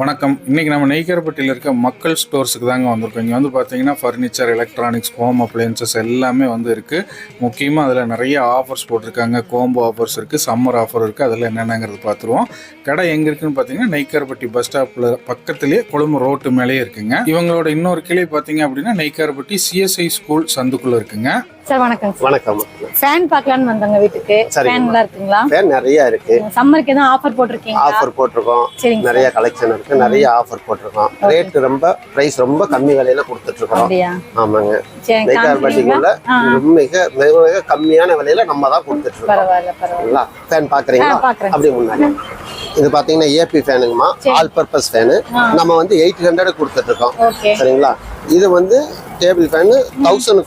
வணக்கம். இன்றைக்கி நம்ம நெய்கரப்பட்டியில் இருக்க மக்கள் ஸ்டோர்ஸுக்கு தாங்க வந்திருக்கோம். இங்கே வந்து பார்த்தீங்கன்னா ஃபர்னிச்சர் எலக்ட்ரானிக்ஸ் ஹோம் அப்ளையன்சஸ் எல்லாமே வந்து இருக்குது முக்கியமாக அதில் நிறைய ஆஃபர்ஸ் போட்டிருக்காங்க. கோம்போ ஆஃபர்ஸ் இருக்குது சம்மர் ஆஃபர் இருக்குது அதில் என்னென்னங்கிறது பார்த்துருவோம் கடை எங்கே இருக்குதுன்னு பார்த்தீங்கன்னா நெய்கரப்பட்டி பஸ் ஸ்டாப்பில் பக்கத்துலேயே கொழும்பு ரோட்டு மேலேயே இருக்குங்க. இவங்களோட இன்னொரு கிளை பார்த்தீங்க அப்படின்னா நெய்கரப்பட்டி சிஎஸ்ஐ ஸ்கூல் சந்துக்குள்ளே இருக்குங்க. சார் வணக்கம் வணக்கம். ஃபேன் பார்க்கலான்னு வந்தாங்க வீட்டுக்கு. ஃபேன்லாம் இருக்குங்களா? ஃபேன் நிறைய இருக்கு. சம்மருக்கு எதுவும் ஆஃபர் போட்டிருக்கீங்களா? ஆஃபர் போட்டிருக்கோம். நிறைய கலெக்ஷன் இருக்கு. நிறைய ஆஃபர் போட்டிருக்கோம். ரேட் ரொம்ப பிரைஸ் ரொம்ப கம்மி விலையில கொடுத்துட்டு இருக்கோம் ஆமாங்க. சரி காமிக்கிறீங்களா? நெய்க்கார்பட்டிக்குள்ள மிக மிக மிக கம்மியான விலையில நம்ம தான் கொடுத்துட்டு இருக்கோம் பரவாயில்ல. பரவாயில்ல ஃபேன் பாக்குறீங்களா. அப்படி முன்னாடி. இது பாத்தீங்கன்னா ஏபி ஃபேனுங்கம்மா ஆல் பர்பஸ் ஃபேனு நம்ம வந்து எயிட் ஹண்ட்ரட் கொடுத்துட்டு இருக்கோம் சரிங்களா? இது வந்து டேபிள் ஃபேனு தௌசண்ட்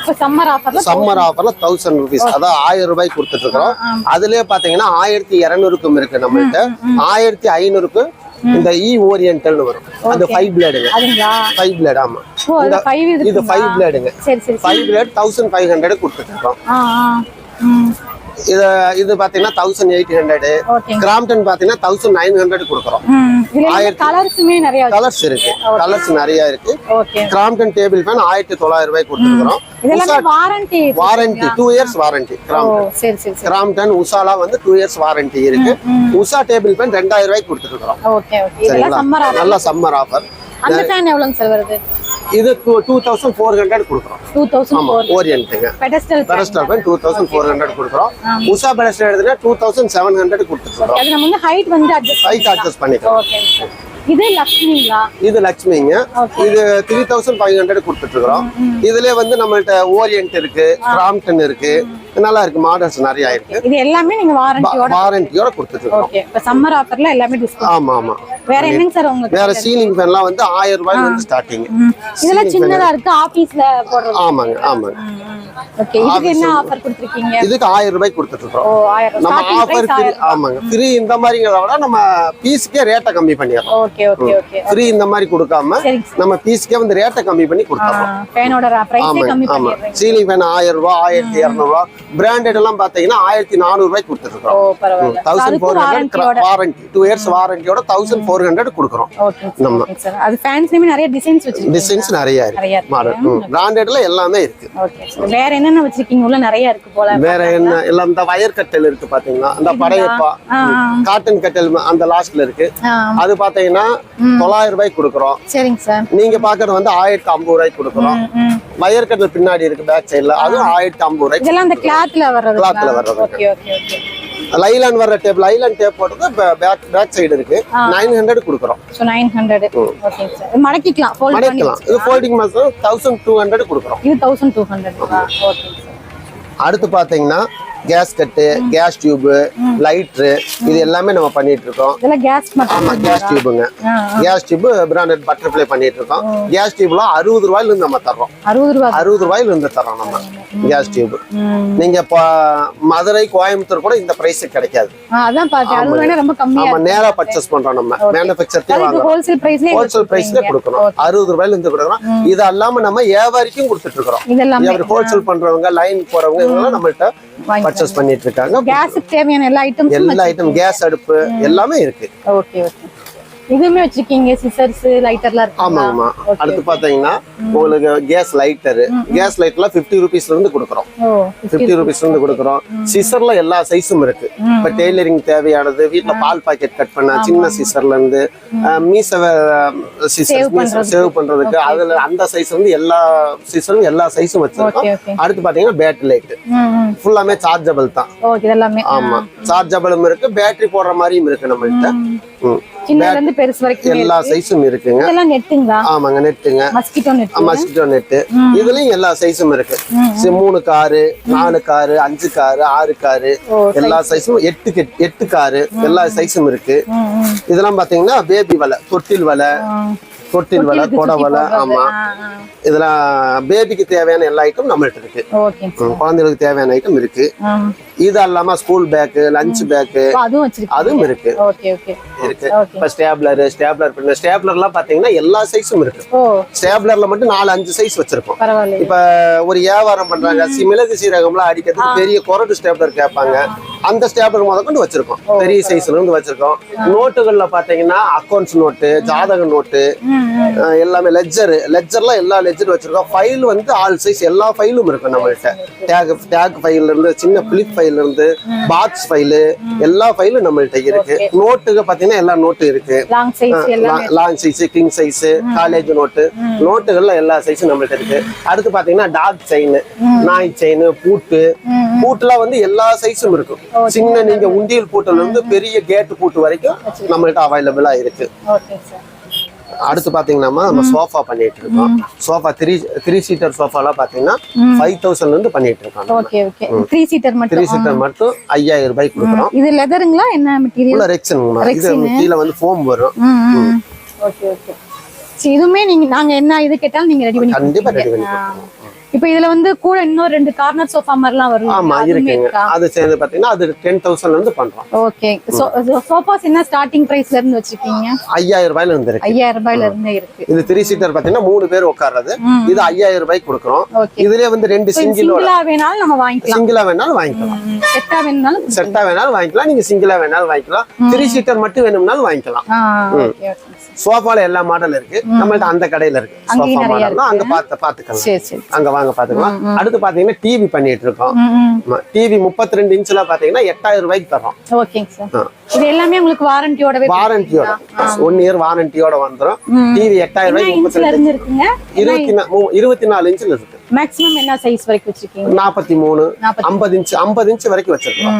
இப்போ சம்மர் ஆஃபர்ல சம்மர் ஆஃபர்ல தௌசண்ட் ருபீஸ் அதாவது ஆயிரம் ரூபாய் கொடுத்துட்டு இருக்கிறோம் அதுலயே பாத்தீங்கன்னா ஆயிரத்தி இருநூறுக்கும் இருக்கு நம்மள்ட்ட. ஆயிரத்தி ஐநூறுக்கு இந்த இ ஓரியன்டல்னு வரும். அந்த ஃபைவ் பிளேடுங்க ஃபைவ் பிளேட் ஆமா. இது five பிளேடுங்க five plate thousand five hundred கொடுத்துட்டு இருக்கோம் ஆ ஆ. ம். இது இது பாத்தீங்கன்னா தௌசண்ட் எயிட் ஹண்ட்ரட் கிராம்டன் பாத்தீங்கன்னா தௌசண்ட் நைன் ஹண்ட்ரட் கொடுக்குறோம். கலர்ஸுமே நிறைய. கலர்ஸ் இருக்கு. கலர்ஸ் நிறைய இருக்கு. கிராம்டன் டேபிள் ஃபேன் ஆயிரத்தி தொள்ளாயிரம் ரூபாய் கொடுத்துருக்கிறோம். இதெல்லாமே warranty warranty two years warranty Crompton Crompton உஷாலா வந்து டூ இயர்ஸ் வாரண்டி இருக்கு. உஷா டேபிள் ஃபேன் ரெண்டாயிரம் ரூபாய்க்கு கொடுத்துருக்கோம் சரிங்களா? நல்ல சம்மர் ஆஃபர் அந்த ஃபேன் எவ்வளோங்க சார் வருது? இது டூ தௌசண்ட் ஃபோர் ஹண்ட்ரட் கொடுக்குறோம். Two thousand ஓரியன்ட்டுங்க pedestal pedestal fan two thousand four hundred கொடுக்குறோம். உஷா பெடஸ்டல் எடுத்துனா டூ தௌசண்ட் செவன் ஹண்ட்ரட் கொடுத்துருக்கோம் அது நம்ம வந்து ஹைட் வந்து அட்ஜஸ்ட் ஹைட் அட்ஜஸ்ட் பண்ணிக்கலாம். இது லக்ஷ்மிங்களா இது லக்ஷ்மிங்க. இது த்ரீ தௌசண்ட் ஃபைவ் ஹண்ட்ரட் கொடுத்துட்டு இருக்கிறோம் இதுல வந்து நம்மள்ட்ட ஓரியன்ட் இருக்கு கிராம்டன் இருக்கு. நல்லா இருக்கு மாடல்ஸ் நிறைய இருக்கு. இது எல்லாமே நீங்க வாரண்டியோட வாரண்டியோட கொடுத்துட்டு ஓகே இப்ப சம்மர் ஆஃபர்ல எல்லாமே டிஸ்கவுண்ட் ஆமா ஆமா. வேற என்னங்க சார் உங்களுக்கு வேற சீலிங் ஃபேன்லாம் வந்து ஆயிரம் ரூபாயில இருந்து ஸ்டார்டிங். இதெல்லாம் சின்னதா இருக்கு ஆபீஸ்ல போடுறது. ஆமாங்க ஆமாங்க. ஓகே இதுக்கு என்ன ஆஃபர் கொடுத்துருக்கீங்க? இதுக்கு ஆயிரம் ரூபாய் கொடுத்துட்டு ஓ இருக்கோம் நம்ம ஆஃபர் ஆமாங்க. ஃப்ரீ இந்த மாதிரிங்கிறத விட நம்ம பீஸுக்கே ரேட்டை கம்மி பண்ணிடுறோம். ஓகே ஓகே ஓகே ஃப்ரீ இந்த மாதிரி கொடுக்காம நம்ம பீஸுக்கே வந்து ரேட்டை கம்மி பண்ணி கொடுத்துறோம் ஃபேனோட பிரைஸே கம்மி சீலிங் ஃபேன் ஆயிரம் ரூபாய் ஆயிரத்தி இரநூறுவா பிராண்டட் எல்லாம் பாத்தீங்கன்னா ஆயிரத்தி நானூறு ரூபாய் கொடுத்துட்டு ஓ இருக்கோம் பரவாயில்ல ஹண்ட்ரட் வாரண்டியோட வாரண்டி டூ இயர்ஸ் வாரண்டியோட தௌசண்ட் ஃபோர் ஹண்ட்ரட் கொடுக்குறோம். அது நிறைய டிசைன்ஸ் நிறைய இருக்கு. மாடல் பிராண்டட்ல எல்லாமே இருக்கு. ஓகே வேற என்னென்ன வச்சிருக்கீங்க? உள்ள நிறைய இருக்கு போல. வேற என்ன? எல்லாம் இந்த வயர் கட்டல் இருக்கு பாத்தீங்கன்னா இந்த படையப்பா காட்டன் கட்டல் அந்த லாஸ்ட்ல இருக்கு. அது பாத்தீங்கன்னா தொள்ளாயிரம் ரூபாய்க்கு கொடுக்குறோம். சரிங்க சார். நீங்க பாக்குறது வந்து ஆயிரத்தி ஐம்பது ரூபாய்க்கு கொடுக்குறோம். வயர் கட்டல் பின்னாடி இருக்கு பேக் சைடுல. அதுவும் ஆயிரத்தி ஐம்பது ரூபாய்க்கு இதெல்லாம் அந்த கிளாத்ல வர்றது Clothல வர்றது. Okay okay okay. லைலான் வர்ற டேப் லைலான் டேப் போட்டது பேக் பேக் சைடு இருக்கு. நைன் ஹண்ட்ரட் கொடுக்குறோம். So nine hundred okay sir மடக்கிக்கலாம் fold மடக்கலாம் இது ஃபோல்டிங் மாசம் தௌசண்ட் டூ ஹண்ட்ரட் கொடுக்குறோம். இது thousand two hundred okay sir அடுத்து பாத்தீங்கன்னா கேஸ் கட்டு கேஸ் டியூப் லைட்ரு இது எல்லாமே நம்ம பண்ணிட்டு இருக்கோம் ஆமா கேஸ் டியூபுங்க கேஸ் டியூப் பிராண்டட் பட்டர்ஃப்ளை பண்ணிட்டு இருக்கோம் கேஸ் டியூப்லாம் அறுபது ரூபாயில இருந்து நம்ம தர்றோம். அறுபது ரூபா. அறுபது ரூபாயில இருந்து தர்றோம் நம்ம கேஸ் டியூப். நீங்க மதுரை கோயம்புத்தூர் கூட இந்த பிரைஸ் கிடைக்காது. நம்ம நேரா பர்ச்சேஸ் பண்றோம் நம்ம. மேனுஃபேக்சர்ட்டே இது வாங்குறோம். ஹோல்சேல் பிரைஸ்ல ஹோல்சேல் பிரைஸ்ல கொடுக்குறோம் அறுபது ரூபாயில இருந்து கொடுக்குறோம். இது அல்லாம நம்ம வியாபாரிக்கும் கொடுத்துட்டு இருக்கிறோம் ஹோல்சேல் பண்றவங்க லைன் போறவங்க இவங்க நம்மள்ட்ட. பர்ச்சேஸ் பண்ணிட்டு இருக்காங்க. கேஸுக்கு தேவையான எல்லா ஐட்டம்ஸும் எல்லா ஐட்டம் கேஸ் அடுப்பு எல்லாமே இருக்கு. Okay okay. இதுவுமே வச்சிருக்கீங்க சிசர்ஸ் லைட்டர்லாம் இருக்கு ஆமாங்கம்மா அடுத்து பாத்தீங்கன்னா உங்களுக்கு கேஸ் லைட்டரு கேஸ் லைட்லாம் பிப்டி ருபீஸ்ல இருந்து கொடுக்குறோம். பிப்டி ருபீஸ்ல இருந்து கொடுக்குறோம். சிசர்ல எல்லா சைஸும் இருக்கு. இப்ப டெய்லரிங் தேவையானது வீட்ல பால் பாக்கெட் கட் பண்ண சின்ன சிசர்ல இருந்து மீச சிசர் சேவ் பண்றதுக்கு. அதுல அந்த சைஸ் வந்து எல்லா சிசரும் எல்லா சைஸும் வச்சிருக்கோம். அடுத்து பாத்தீங்கன்னா பேட்டரி லைட் ஃபுல்லாமே சார்ஜபிள் தான். ஆமா. சார்ஜபிளும் இருக்கு. பேட்டரி போடுற மாதிரியும் இருக்கு நம்மள்ட்ட. ம். சின்னதுல இருந்து பெருசு வரைக்கும் எல்லா சைஸும் இருக்குங்க. இதெல்லாம் நெட்டுங்களா? ஆமாங்க நெட்டுங்க. மஸ்கிட்டோ நெட் மஸ்கிட்டோ நெட்டு இதுலயும் எல்லா சைஸும் இருக்கு. மூணு காரு நாலு காரு அஞ்சு காரு ஆறு காரு எல்லா சைஸும் எட்டு எட்டு காரு எல்லா சைஸும் இருக்கு. இதெல்லாம் பாத்தீங்கன்னா பேபி வலை தொட்டில் வலை. தொட்டில் வலை கொடை வலை ஆமா. இதெல்லாம் பேபிக்கு தேவையான எல்லா ஐட்டம் நம்மள்ட்ட இருக்கு. குழந்தைகளுக்கு தேவையான ஐட்டம் இருக்கு. இது இல்லாம ஸ்கூல் பேக்கு லஞ்ச் பேக்கு அதுவும் இருக்கு. இருக்கு. இப்ப ஸ்டேப்லர் ஸ்டேப்லர் பின்ன ஸ்டேப்லர்லாம் பாத்தீங்கன்னா எல்லா சைஸும் இருக்கு. ஸ்டேப்லர்ல மட்டும் நாலு அஞ்சு சைஸ் வச்சிருக்கோம். இப்ப ஒரு வியாபாரம் பண்றாங்க. மிளகு சீரகம்லாம் அடிக்கிறதுக்கு பெரிய கொரடு ஸ்டேப்லர் கேட்பாங்க. அந்த ஸ்டேப்லர் முத கொண்டு வச்சிருக்கோம். பெரிய சைஸ்ல இருந்து வச்சிருக்கோம். நோட்டுகள்ல பாத்தீங்கன்னா அக்கௌண்ட்ஸ் நோட்டு ஜாதக நோட்டு எல்லாமே லெஜர் லெஜர்லாம் எல்லா லெஜர் வச்சிருக்கோம். ஃபைல் வந்து ஆல் சைஸ் எல்லா ஃபைலும் இருக்கும் நம்மள்ட்ட. டேக் டேக் ஃபைல்ல இருந்து சின்ன பிளிப் ஃபைல்ல இருந்து பாக்ஸ் ஃபைலு எல்லா ஃபைலும் நம்மள்ட்ட இருக்கு. நோட்டுக்கு பாத்தீங்கன்னா எல்லா நோட்டு இருக்கு. Long size king size college note நோட்டுகள்ல எல்லா சைஸும் நம்மள்ட்ட இருக்கு. அடுத்து பாத்தீங்கன்னா டாக் செயின் நாய் செயின் பூட்டு பூட்டுலாம் வந்து எல்லா சைஸும் இருக்கும். சின்ன நீங்க உண்டியல் பூட்டுல இருந்து பெரிய கேட் பூட்டு வரைக்கும் நம்மள்ட்ட அவைலபிளா இருக்கு. அடுத்து பாத்தீங்கன்னா நம்ம சோஃபா பண்ணிட்டு இருக்கோம் சோஃபா த்ரீ த்ரீ சீட்டர் சோஃபாலாம் பாத்தீங்கன்னா ஃபைவ் தௌசண்ட்ல இருந்து பண்ணிட்டு இருக்கோம் okay okay three seater three மட்டும். சீட்டர் மட்டும் ஐயாயிரம் ரூபாய்க்கு கொடுக்குறோம். இது லெதருங்களா என்ன மெட்டீரியல் உள்ள ரெக்ஷனுங்கம்மா இது கீழே வந்து ஃபோம் வரும். ஓகே ஓகே இதுவுமே நீங்க நாங்க என்ன இது கேட்டாலும் நீங்க ரெடி பண்ணி கண்டிப்பா ரெடி பண்ணி. இப்போ இதுல வந்து கூட இன்னொரு ரெண்டு கார்னர் சோஃபா மாதிரிலாம் வரும் ஆமா இருக்குங்க. அது சேர்ந்து பாத்தீங்கன்னா அது டென் தௌசண்ட்ல இருந்து பண்றோம். ஓகே சோஃபாஸ் என்ன ஸ்டார்டிங் பிரைஸ்ல இருந்து வச்சிருக்கீங்க? ஐயாயிரம் ரூபாயில இருந்து இருக்கு. ஐயாயிரம் ரூபாயில இருந்தே இருக்கு. இது த்ரீ சீட்டர் பாத்தீங்கன்னா மூணு பேர் உட்கார்றது. இது ஐயாயிரம் ரூபாய்க்கு கொடுக்குறோம். இதுலயே வந்து ரெண்டு சிங்கிளா வேணாலும் நம்ம வாங்கிக்கலாம். சிங்கிளா வேணாலும் வாங்கிக்கலாம். செட்டா வேணும்னாலும் செட்டா வேணாலும் வாங்கிக்கலாம். நீங்க சிங்கிளா வேணாலும் வாங்கிக்கலாம். த்ரீ சீட்டர் மட்டும் வேணும்னாலும் வாங்கிக்கலாம். சோஃபால எல்லா மாடல் இருக்கு. நம்மள்ட்ட அந்த கடையில இருக்கு. சோஃபா மாடல்லாம் அங்க பார்த்து பாத்துக்கலாம் சரி சரி. அங்க வாங்க பாத்துக்கலாம். அடுத்து பாத்தீங்கன்னா டிவி பண்ணிட்டு இருக்கோம். டிவி முப்பத்தி ரெண்டு இன்ச்ல பாத்தீங்கன்னா எட்டாயிரம் ரூபாய்க்கு தரோம். இது எல்லாமே உங்களுக்கு வாரண்டியோடவே வாரண்டியோட ஒன் இயர் வாரண்டியோட வந்துரும். டிவி எட்டாயிரம் முப்பத்தி இருக்குங்க இருபத்தி நாலு இன்ச்சில் இருக்கு. மேக்ஸிமம் என்ன சைஸ் வரைக்கும் வச்சிருக்கீங்க? நாற்பத்தி மூணு ஐம்பது இன்ச் ஐம்பது வரைக்கும் வச்சிருக்கோம்.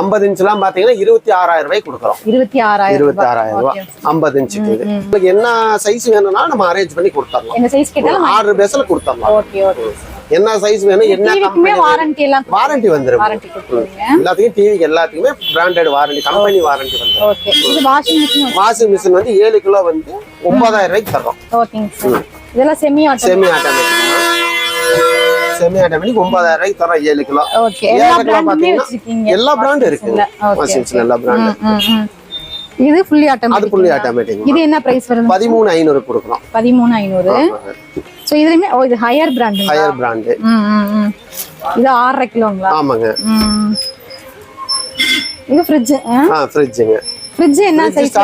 ஐம்பது இன்ச்லாம் பாத்தீங்கன்னா இருபத்தி ஆறாயிரம் ரூபாய்க்கு கொடுக்குறோம். இருபத்தி ஆறாயிரம் இருபத்தி ஆறாயிரம் ரூபாய். ஐம்பது இன்ச்சுக்கு உங்களுக்கு என்ன சைஸ் வேணும்னா நம்ம அரேஞ்ச் பண்ணி கொடுத்துடலாம் ஆர்டர் பேஸ்ல கொடுத்துடலாம் என்ன சைஸ் வேணும் என்ன கம்பெனி வாரண்டி எல்லாம் வாரண்டி வந்துரும். வாரண்டி எல்லாத்துக்கும் டிவிக்கு எல்லாத்துக்குமே பிராண்டட் வாரண்டி கம்பெனி வாரண்டி வந்துரும். ஓகே இது வாஷிங் மிஷின் வாஷிங் மிஷின் வந்து ஏழு கிலோ வந்து ஒன்பதாயிரம் ரூபாய்க்கு தரோம் ஓகேங்க சார். இதெல்லாம் semi auto semi automatic semi automatic ஒன்பதாயிரம் ரூபாய்க்கு தரோம் ஏழு கிலோ. ஏழு கிலோ பாத்தீங்கன்னா எல்லா பிராண்டும் இருக்கு வாஷிங் மிஷின் எல்லா பிராண்டும். இது ஃபுல்லி ஆட்டோமேட்டிக் புள்ளி ஆட்டோமேட்டிக் இது என்ன பிரைஸ் வருது? பதிமூணு ஐநூறு கொடுக்குறோம். பதிமூணு ஐநூறு. ஸோ இதுலயுமே ஓ இது ஹையர் பிராண்டுங்களா ஹையர் பிராண்டு ம் இது ஆறரை கிலோங்களா? ஆமாங்க. ம். இது ஃப்ரிட்ஜ் ஆ? ஃப்ரிட்ஜுங்க ஃப்ரிட்ஜ் என்ன சைஸ்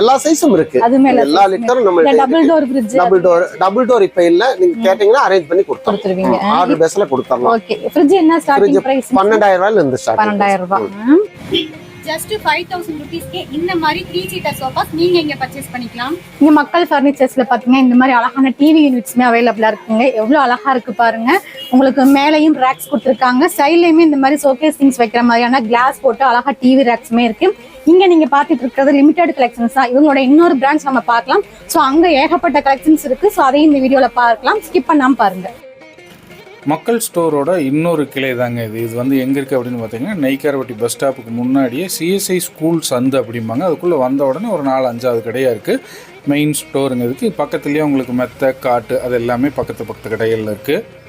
எல்லா சைஸும் இருக்கு. எல்லா லிட்டரும் நம்ம double door fridge double door double door இப்ப இல்ல. நீங்க கேட்டீங்கன்னா அரேஞ்ச் பண்ணி கொடுத்துருவீங்க. ஆர்டர் பேஸ்ல கொடுத்துடலாம் ஓகே ஃப்ரிட்ஜ் என்ன ஸ்டார்டிங் பிரைஸ் பன்னெண்டாயிரம் ரூபாயில இருந்து ஸ்டார்ட் பன்னெண்டாயிரம் ரூபாய். ஜஸ்ட் ஃபைவ் தௌசண்ட் ருபீஸ்க்கு இந்த மாதிரி த்ரீ சீட்டர் சோஃபாஸ் நீங்க இங்க பர்ச்சேஸ் பண்ணிக்கலாம்? இங்க மக்கள் ஃபர்னிச்சர்ஸ்ல பாத்தீங்கன்னா இந்த மாதிரி அழகான டிவி யூனிட்ஸ்மே அவைலபிளா இருக்குங்க. எவ்வளவு அழகா இருக்கு பாருங்க. உங்களுக்கு மேலையும் ரேக்ஸ் கொடுத்துருக்காங்க. சைட்லயுமே இந்த மாதிரி ஷோகேஸ் திங்ஸ் வைக்கிற மாதிரியான கிளாஸ் போட்டு அழகா டிவி ரேக்ஸ்மே இருக்கு. இங்க நீங்க பாத்துட்டு இருக்கிறது லிமிடெட் கலெக்ஷன்ஸ் தான். இவங்களோட இன்னொரு பிரான்ச் நம்ம பார்க்கலாம். சோ அங்க ஏகப்பட்ட கலெக்ஷன்ஸ் இருக்கு. சோ அதையும் இந்த வீடியோல பார்க்கலாம். ஸ்கிப் பண்ணாம பாருங்க. மக்கள் ஸ்டோரோட இன்னொரு கிளை தாங்க இது. இது வந்து எங்கே இருக்குது அப்படின்னு பார்த்தீங்கன்னா நெய்க்காரவட்டி பஸ் ஸ்டாப்புக்கு முன்னாடியே சிஎஸ்ஐ ஸ்கூல் சந்து அப்படிம்பாங்க. அதுக்குள்ளே வந்த உடனே ஒரு நாலு அஞ்சாவது கடையாக இருக்குது மெயின் ஸ்டோருங்க இதுக்கு பக்கத்துலேயே உங்களுக்கு மெத்த காட்டு அது எல்லாமே பக்கத்து பக்கத்து கடைகளில் இருக்குது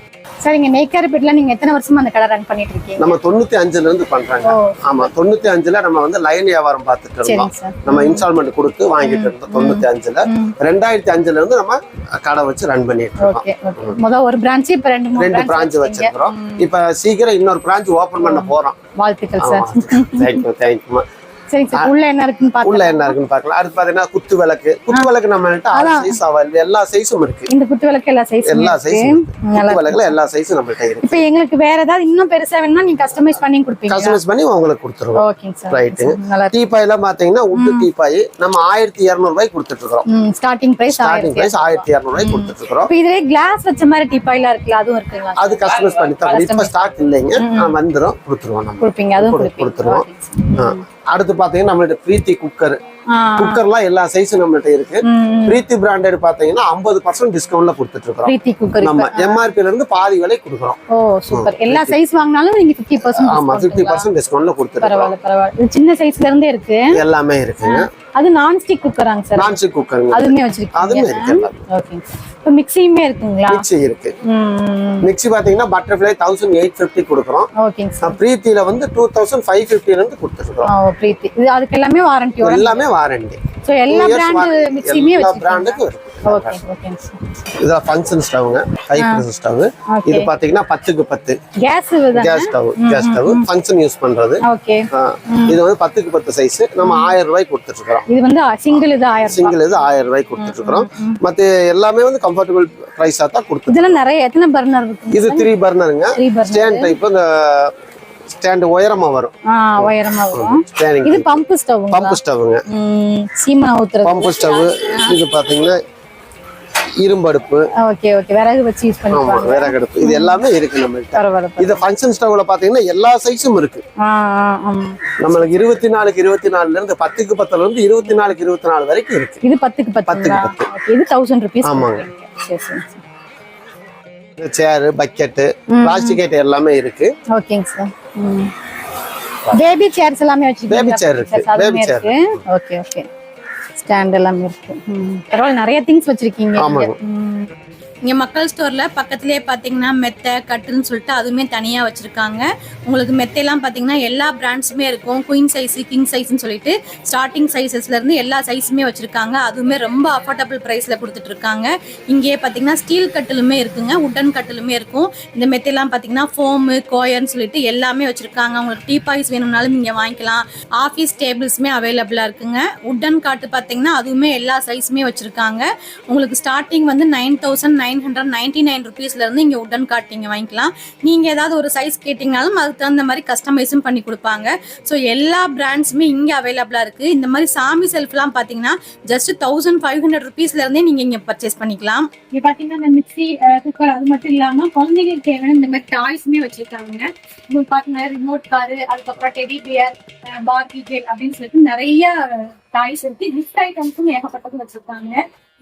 சார் இங்க நெய்க்காரப்பேட்ல நீங்க எத்தனை வருஷமா அந்த கடை ரன் பண்ணிட்டு இருக்கீங்க? நம்ம தொண்ணூத்தி அஞ்சுல இருந்து பண்றாங்க. ஆமா தொண்ணூத்தி அஞ்சுல நம்ம வந்து லைன் வியாபாரம் பார்த்துட்டு இருந்தோம். நம்ம இன்ஸ்டால்மெண்ட் கொடுத்து வாங்கிட்டு இருந்தோம் தொண்ணூத்தி அஞ்சுல. ரெண்டாயிரத்தி அஞ்சுல இருந்து நம்ம கடை வச்சு ரன் பண்ணிட்டு இருக்கோம். ஓகே ஓகே முத ஒரு பிரான்ச் இப்ப ரெண்டு ரெண்டு பிரான்ச் வச்சிருக்கிறோம். இப்ப சீக்கிரம் இன்னொரு பிரான்ச் ஓபன் பண்ண போறோம். வாழ்த்துக்கள் sir thank you thank you சரிங்க சார் உள்ள என்ன இருக்குன்னு உள்ள என்ன இருக்குன்னு பார்க்கலாம். அடுத்து பாத்தீங்கன்னா குத்து விளக்கு. குத்து விளக்கு நம்ம சைஸ் அவைலபிள் எல்லா சைஸும் இருக்கு. இந்த குத்து விளக்கு எல்லா சைஸ் எல்லா சைஸும் குத்து விளக்குல எல்லா சைஸும் நம்மள்ட்ட இருக்கு. இப்போ எங்களுக்கு வேற ஏதாவது இன்னும் பெருசா வேணும்னா நீங்க கஸ்டமைஸ் பண்ணி கொடுப்பீங்க கஸ்டமைஸ் பண்ணி உங்களுக்கு கொடுத்துருவோம். ஓகேங்க சார் டீபாய் எல்லாம் பாத்தீங்கன்னா உட்டு டீபாய் நம்ம ஆயிரத்தி இருநூறு ரூபாய்க்கு கொடுத்துட்டு ஸ்டார்டிங் பிரைஸ் ஸ்டார்டிங் பிரைஸ் ஆயிரத்தி இருநூறு ரூபாய்க்கு கொடுத்துட்டு இருக்கிறோம் இப்போ இதுலயே கிளாஸ் வச்ச மாதிரி டீப்பாயிலாம் இருக்குல்ல அதுவும் இருக்குங்களா? அது கஸ்டமைஸ் பண்ணி தரோம். இப்ப ஸ்டாக் இல்லைங்க. வந்துரும். கொடுத்துருவோம் நம்ம. கொடுப்பீங்க அதுவும் கொடுத்துருவோம். அடுத்து பாத்தீங்கன்னா நம்மள்ட்ட பிரீத்தி குக்கர் குக்கர்லாம் எல்லா சைஸும் நம்மள்ட்ட இருக்கு. பிரீத்தி பிராண்டட் பாத்தீங்கன்னா ஐம்பது பர்சன்ட் டிஸ்கவுண்ட்ல கொடுத்துட்டு குக்கர் நம்ம எம்ஆர்பில இருந்து பாதி விலை கொடுக்குறோம். எல்லா சைஸ் வாங்கினாலும் நீங்க 50% ஆமா பர்சன்ட் பிப்டி பர்சன்ட் டிஸ்கவுண்ட்ல இது சின்ன சைஸ்ல இருந்தே இருக்கு. எல்லாமே இருக்குங்க. அது நான் ஸ்டிக் குக்கராங்க சார். நான்ஸ்டிக் குக்கருங்க அதுவுமே அதுவுமே வச்சிருக்கீங்க இருக்கு. ஓகேங்க சார். இப்போ மிக்சியுமே இருக்குங்களா? மிக்சி இருக்கு. மிக்சி பாத்தீங்கன்னா பட்டர்ஃப்ளை தௌசண்ட் எயிட் ஃபிஃப்டி கொடுக்குறோம். ஓகேங்க பிரீத்தில வந்து டூ தௌசண்ட் ஃபைவ் ஃபிஃப்டில இருந்து கொடுத்துருக்கோம் பிரீத்தி. இது அதுக்கு எல்லாமே வாரண்டியோட எல்லாமே வாரண்டி ஸோ எல்லா பிராண்டு மிக்சியுமே எல்லா வச்சிருக்காங்க பிராண்டுக்கும் இருக்கு. இதான் ஃபங்க்ஷன் ஸ்டவ்ங்க ஹை ப்ரெஷர் ஸ்டவ். இது பாத்தீங்கன்னா பத்துக்கு பத்து. Gas gas stove gas stove function use பண்றது. இது வந்து பத்துக்கு பத்து சைஸ் நம்ம ஆயிரம் ரூபாய் கொடுத்துட்டு இருக்கிறோம் இது வந்து சிங்கிள் இது ஆயிரம் ரூபாய். சிங்கிள் இது ஆயிரம் ரூபாய் கொடுத்துட்டு இருக்கிறோம் மத்த எல்லாமே வந்து கம்ஃபர்டபுள் பிரைஸா தான் கொடுத்து இதெல்லாம் நிறைய எத்தனை பர்னர் இருக்கு? இது த்ரீ பர்னருங்க ஸ்டாண்ட் டைப் இந்த ஸ்டாண்ட் உயரமா வரும். உயரமா வரும். இது பம்ப் ஸ்டவ் பம்ப் ஸ்டவ்ங்க சீமா ஊத்துறது பம்ப் ஸ்டவ் இது பாத்தீங்கன்னா இரும்பு அடுப்பு. Okay okay. விறகு வச்சு யூஸ் பண்ணிக்கலாம் விறகு அடுப்பு. இது எல்லாமே இருக்கு நம்மள்ட்ட. இது ஃபங்க்ஷன் ஸ்டவ்ல பாத்தீங்கன்னா எல்லா சைஸும் இருக்கு. நம்மளுக்கு இருபத்தி நாலுக்கு இருபத்தி நாலுல இருந்து பத்துக்கு பத்துல இருந்து இருபத்தி நாலுக்கு இருபத்தி நாலு வரைக்கும் இருக்கு. இது பத்துக்கு பத்து. ஓகே இது தௌசண்ட் ருபீஸ் ஆமாங்க. சரி சரி சரி. சேரு பக்கெட்டு பிளாஸ்டிக் எல்லாமே இருக்கு. ஓகேங்க சார் பேபி சேர்ஸ் எல்லாமே வச்சிருக்கீங்க Baby chair இருக்கு. chair. இருக்கு. Okay okay. ஸ்டாண்ட் எல்லாமே இருக்கு. பரவாயில்ல நிறைய திங்ஸ் வச்சிருக்கீங்க. ஆமாங்க. இங்கே மக்கள் ஸ்டோரில் பக்கத்துலேயே பார்த்தீங்கன்னா மெத்தை கட்டுன்னு சொல்லிட்டு அதுவுமே தனியாக வச்சுருக்காங்க. உங்களுக்கு மெத்தையெல்லாம் பார்த்தீங்கன்னா எல்லா பிராண்ட்ஸுமே இருக்கும். குயின் சைஸு கிங் சைஸ்ன்னு சொல்லிட்டு ஸ்டார்டிங் சைஸஸ்லேருந்து எல்லா சைஸுமே வச்சுருக்காங்க. அதுவுமே ரொம்ப அஃபோர்டபுள் ப்ரைஸில் கொடுத்துட்ருக்காங்க இங்கேயே பார்த்தீங்கன்னா ஸ்டீல் கட்டிலுமே இருக்குங்க. உட்டன் கட்டிலுமே இருக்கும். இந்த மெத்தையெல்லாம் பார்த்தீங்கன்னா ஃபோமு கோயர்னு சொல்லிட்டு எல்லாமே வச்சுருக்காங்க. உங்களுக்கு டீ பாய்ஸ் வேணும்னாலும் நீங்கள் வாங்கிக்கலாம். ஆஃபீஸ் டேபிள்ஸுமே அவைலபிளாக இருக்குங்க. உட்டன் காட்டு பார்த்தீங்கன்னா அதுவுமே எல்லா சைஸுமே வச்சுருக்காங்க. உங்களுக்கு ஸ்டார்டிங் வந்து nine thousand nine hundred ninety nine ருபீஸ்லேருந்து இங்கே உட்டன் கார்ட் நீங்கள் வாங்கிக்கலாம். நீங்கள் ஏதாவது ஒரு சைஸ் கேட்டிங்கனாலும் அதுக்கு தகுந்த மாதிரி கஸ்டமைஸும் பண்ணி கொடுப்பாங்க. ஸோ எல்லா பிராண்ட்ஸுமே இங்கே அவைலபிளாக இருக்குது இந்த மாதிரி சாமி செல்ஃப்லாம் பார்த்தீங்கன்னா ஜஸ்ட் தௌசண்ட் ஃபைவ் ஹண்ட்ரட் ருபீஸ்லேருந்தே நீங்கள் இங்கே பர்ச்சேஸ் பண்ணிக்கலாம். இங்கே பாத்தீங்கன்னா இந்த மிக்சி குக்கர் அது மட்டும் இல்லாம குழந்தைகளுக்கு தேவையான இந்த மாதிரி டாய்ஸுமே வச்சிருக்காங்க. உங்களுக்கு பாத்தீங்கன்னா ரிமோட் காரு அதுக்கப்புறம் டெடி பியர் பார்பி கேல் அப்படின்னு சொல்லிட்டு நிறைய டாய்ஸ் இருக்கு. கிஃப்ட் ஐட்டம்ஸும் ஏகப்பட்டது வச்சிருக்காங்க.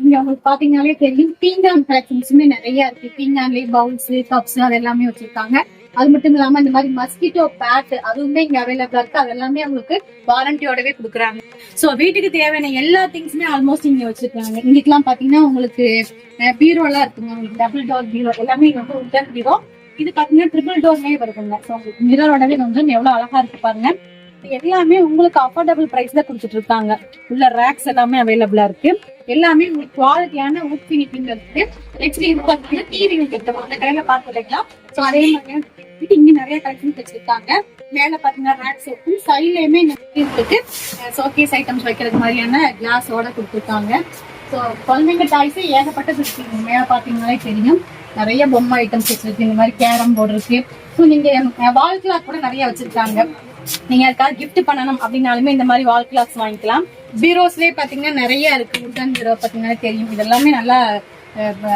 இங்க அவங்களுக்கு பாத்தீங்கன்னாலே தெரியும். பீங்கான் கலெக்ஷன்ஸுமே நிறைய இருக்கு. பீங்கான்லயே பவுல்ஸ் கப்ஸ் அது எல்லாமே வச்சிருக்காங்க. அது மட்டும் இல்லாம இந்த மாதிரி மஸ்கிட்டோ பேட் அதுவுமே இங்க அவைலபிளா இருக்கு. அது எல்லாமே உங்களுக்கு வாரண்டியோடவே கொடுக்குறாங்க. சோ வீட்டுக்கு தேவையான எல்லா திங்ஸுமே ஆல்மோஸ்ட் இங்க வச்சிருக்காங்க. இங்கெல்லாம் பாத்தீங்கன்னா உங்களுக்கு பீரோ எல்லாம் இருக்குங்க. உங்களுக்கு டபுள் டோர் பீரோ எல்லாமே இங்க வந்து உட்டன் பீரோ இது பாத்தீங்கன்னா ட்ரிபிள் டோர்லயே வருதுங்க. ஸோ உங்களுக்கு மிரரோடவே கொஞ்சம் எவ்வளவு அழகா இருக்கு பாருங்க. எல்லாமே உங்களுக்கு அஃபோர்டபுள் பிரைஸ்ல கொடுத்துட்டு இருக்காங்க. உள்ள ரேக்ஸ் எல்லாமே அவைலபிளா இருக்கு. எல்லாமே உங்களுக்கு குவாலிட்டியான உட் ஃபினிஷிங் நெக்ஸ்ட் இது பாத்தீங்கன்னா டிவி கிட்ட அந்த கடையில பார்த்துக்கலாம். ஸோ அதே மாதிரி இங்க நிறைய கலெக்ஷன் வச்சிருக்காங்க. மேல பாத்தீங்கன்னா ரேக்ஸ் இருக்கு சைட்லயுமே இருக்கு. சோகேஸ் ஐட்டம்ஸ் வைக்கிறது மாதிரியான கிளாஸோட கொடுத்துருக்காங்க. ஸோ குழந்தைங்க டாய்ஸ் ஏகப்பட்டது இருக்கு. மேல பாத்தீங்கன்னாலே தெரியும். நிறைய பொம்மை ஐட்டம்ஸ் வச்சிருக்கு. இந்த மாதிரி கேரம் போர்டு இருக்கு. ஸோ நீங்க வால் கிளாக் கூட நிறைய வச்சிருக்காங்க. நீங்க யாருக்காவது கிஃப்ட் பண்ணணும் அப்படின்னாலுமே இந்த மாதிரி வால் கிளாக்ஸ் வாங்கிக்கலாம். பீரோஸ்லயே பாத்தீங்கன்னா நிறைய இருக்கு. உட்டன் பீரோ பாத்தீங்கன்னா தெரியும். இதெல்லாமே நல்லா